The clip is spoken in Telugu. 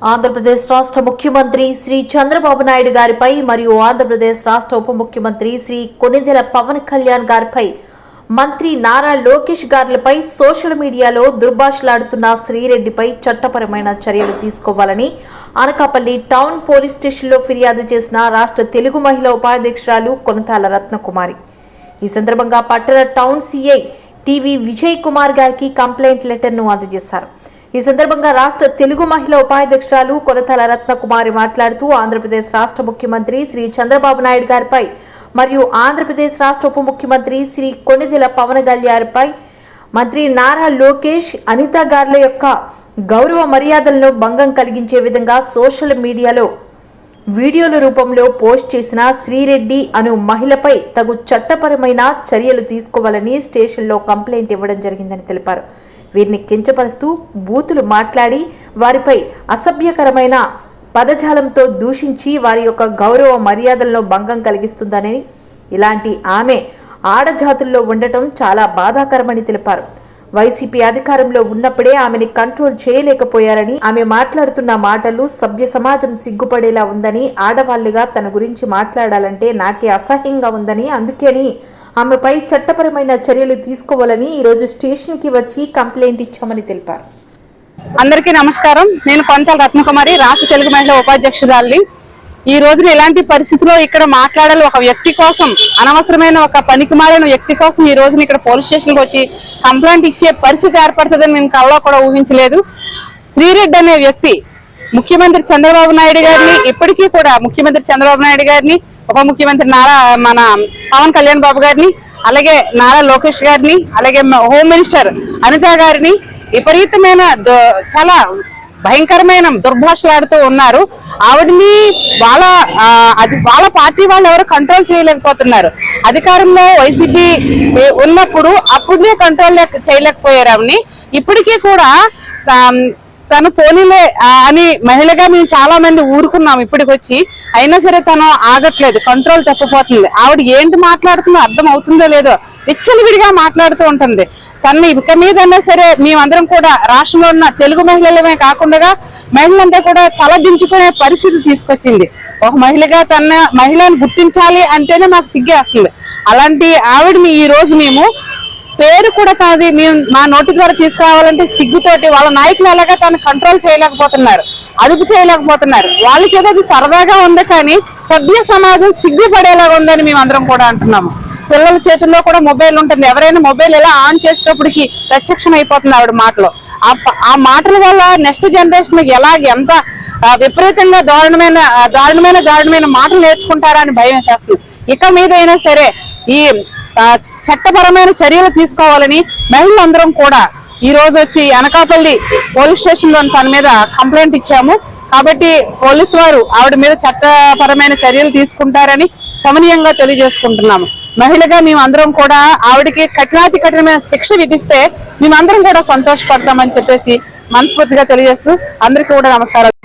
ఆంధ్రప్రదేశ్ రాష్ట్ర ముఖ్యమంత్రి శ్రీ చంద్రబాబు నాయుడు గారిపై మరియు ఆంధ్రప్రదేశ్ రాష్ట్ర ఉప ముఖ్యమంత్రి శ్రీ కొనిదెల పవన్ కళ్యాణ్ గారిపై మంత్రి నారా లోకేష్ గారిపై సోషల్ మీడియాలో దుర్భాషలాడుతున్న శ్రీరెడ్డిపై చట్టపరమైన చర్యలు తీసుకోవాలని అనకాపల్లి టౌన్ పోలీస్ స్టేషన్లో ఫిర్యాదు చేసిన రాష్ట్ర తెలుగు మహిళా ఉపాధ్యక్షురాలు కొనతాల రత్నకుమారి. ఈ సందర్భంగా పట్టణ town CI TV Vijay Kumar గారికి కంప్లైంట్ లెటర్ను అందజేశారు. ఈ సందర్భంగా రాష్ట్ర తెలుగు మహిళా ఉపాధ్యక్షురాలు కొలతల రత్నకుమారి మాట్లాడుతూ ఆంధ్రప్రదేశ్ రాష్ట్ర ముఖ్యమంత్రి శ్రీ చంద్రబాబు నాయుడు గారిపై మరియు ఆంధ్రప్రదేశ్ రాష్ట్ర ఉప ముఖ్యమంత్రి శ్రీ కొనిదెల పవన్ కళ్యాణ్పై మంత్రి నారా లోకేష్ అనితా గార్ల యొక్క గౌరవ మర్యాదలను భంగం కలిగించే విధంగా సోషల్ మీడియాలో వీడియోల రూపంలో పోస్ట్ చేసిన శ్రీరెడ్డి అను మహిళపై తగు చట్టపరమైన చర్యలు తీసుకోవాలని స్టేషన్లో కంప్లైంట్ ఇవ్వడం జరిగిందని తెలిపారు. వీరిని కించపరుస్తూ బూతులు మాట్లాడి వారిపై అసభ్యకరమైన పదజాలంతో దూషించి వారి యొక్క గౌరవ మర్యాదలను భంగం కలిగిస్తుందని ఇలాంటి ఆమె ఆడజాతుల్లో ఉండటం చాలా బాధాకరమని తెలిపారు. వైసీపీ అధికారంలో ఉన్నప్పుడే ఆమెని కంట్రోల్ చేయలేకపోయారని ఆమె మాట్లాడుతున్న మాటలు సభ్య సమాజం సిగ్గుపడేలా ఉందని ఆడవాళ్ళుగా తన గురించి మాట్లాడాలంటే నాకే అసహ్యంగా ఉందని అందుకని ఆమెపై చట్టపరమైన చర్యలు తీసుకోవాలని ఈరోజు స్టేషన్కి వచ్చి కంప్లైంట్ ఇచ్చామని తెలిపారు. అందరికీ నమస్కారం. నేను కొంతల రత్నకుమారి రాష్ట్ర తెలుగు మహిళ ఉపాధ్యక్షురాలి ఈ రోజున ఇలాంటి పరిస్థితిలో ఇక్కడ మాట్లాడాలి? ఒక వ్యక్తి కోసం అనవసరమైన ఒక పనికిమాలిన వ్యక్తి కోసం ఈ రోజున ఇక్కడ పోలీస్ స్టేషన్కి వచ్చి కంప్లైంట్ ఇచ్చే పరిస్థితి ఏర్పడుతుందని నేను కళ్ళలో కూడా ఊహించలేదు. శ్రీరెడ్డి అనే వ్యక్తి ముఖ్యమంత్రి చంద్రబాబు నాయుడు గారిని ఇప్పటికీ కూడా ముఖ్యమంత్రి చంద్రబాబు నాయుడు గారిని ఉప ముఖ్యమంత్రి నారా మన పవన్ కళ్యాణ్ బాబు గారిని అలాగే నారా లోకేష్ గారిని అలాగే హోమ్ మినిస్టర్ అనిత గారిని విపరీతమైన చాలా భయంకరమైన దుర్భాషలాడుతూ ఉన్నారు. ఆవిడని వాళ్ళ అది వాళ్ళ పార్టీ వాళ్ళు ఎవరు కంట్రోల్ చేయలేకపోతున్నారు. అధికారంలో వైసీపీ ఉన్నప్పుడు అప్పుడే కంట్రోల్ చేయలేకపోయారు ఆవిడని. ఇప్పటికీ కూడా తను పోనీలే అని మహిళగా మేము చాలా మంది ఊరుకున్నాం ఇప్పటికొచ్చి. అయినా సరే తను ఆగట్లేదు కంట్రోల్ తప్పిపోతుంది. ఆవిడ ఏంటి మాట్లాడుతుందో అర్థం అవుతుందో లేదో విచ్చలవిడిగా మాట్లాడుతూ ఉంటుంది. తను ఇక మీదన్నా సరే మేమందరం కూడా రాష్ట్రంలో ఉన్న తెలుగు మహిళలమే కాకుండా మహిళలంతా కూడా తల దించుకునే పరిస్థితి తీసుకొచ్చింది. ఒక మహిళగా తన మహిళను గుర్తించాలి అంటేనే మాకు సిగ్గేస్తుంది అలాంటి ఆవిడని ఈ రోజు మేము పేరు కూడా కాదు. మేము మా నోటి ద్వారా తీసుకురావాలంటే సిగ్గుతోటి వాళ్ళ నాయకులు ఎలాగా తను కంట్రోల్ చేయలేకపోతున్నారు అదుపు చేయలేకపోతున్నారు. వాళ్ళకి ఏదో అది సరదాగా ఉంది కానీ సభ్య సమాజం సిగ్గుపడేలాగా ఉందని మేము అందరం కూడా అంటున్నాము. పిల్లల చేతుల్లో కూడా మొబైల్ ఉంటుంది. ఎవరైనా మొబైల్ ఎలా ఆన్ చేసేటప్పటికి ప్రత్యక్షం అయిపోతుంది ఆవిడ మాటలో. ఆ మాటల వల్ల నెక్స్ట్ జనరేషన్ ఎలా ఎంత విపరీతంగా దారుణమైన దారుణమైన దారుణమైన మాటలు నేర్చుకుంటారా అని భయం వేసేస్తుంది. ఇక మీదైనా సరే ఈ చట్టపరమైన చర్యలు తీసుకోవాలని మహిళలందరం కూడా ఈ రోజు వచ్చి అనకాపల్లి పోలీస్ స్టేషన్లో తన మీద కంప్లైంట్ ఇచ్చాము. కాబట్టి పోలీసు వారు ఆవిడ మీద చట్టపరమైన చర్యలు తీసుకుంటారని సమనీయంగా తెలియజేసుకుంటున్నాము. మహిళగా మేము అందరం కూడా ఆవిడకి కఠినాతి కఠినమైన శిక్ష విధిస్తే మేమందరం కూడా సంతోషపడతామని చెప్పేసి మనస్ఫూర్తిగా తెలియజేస్తూ అందరికీ కూడా నమస్కారం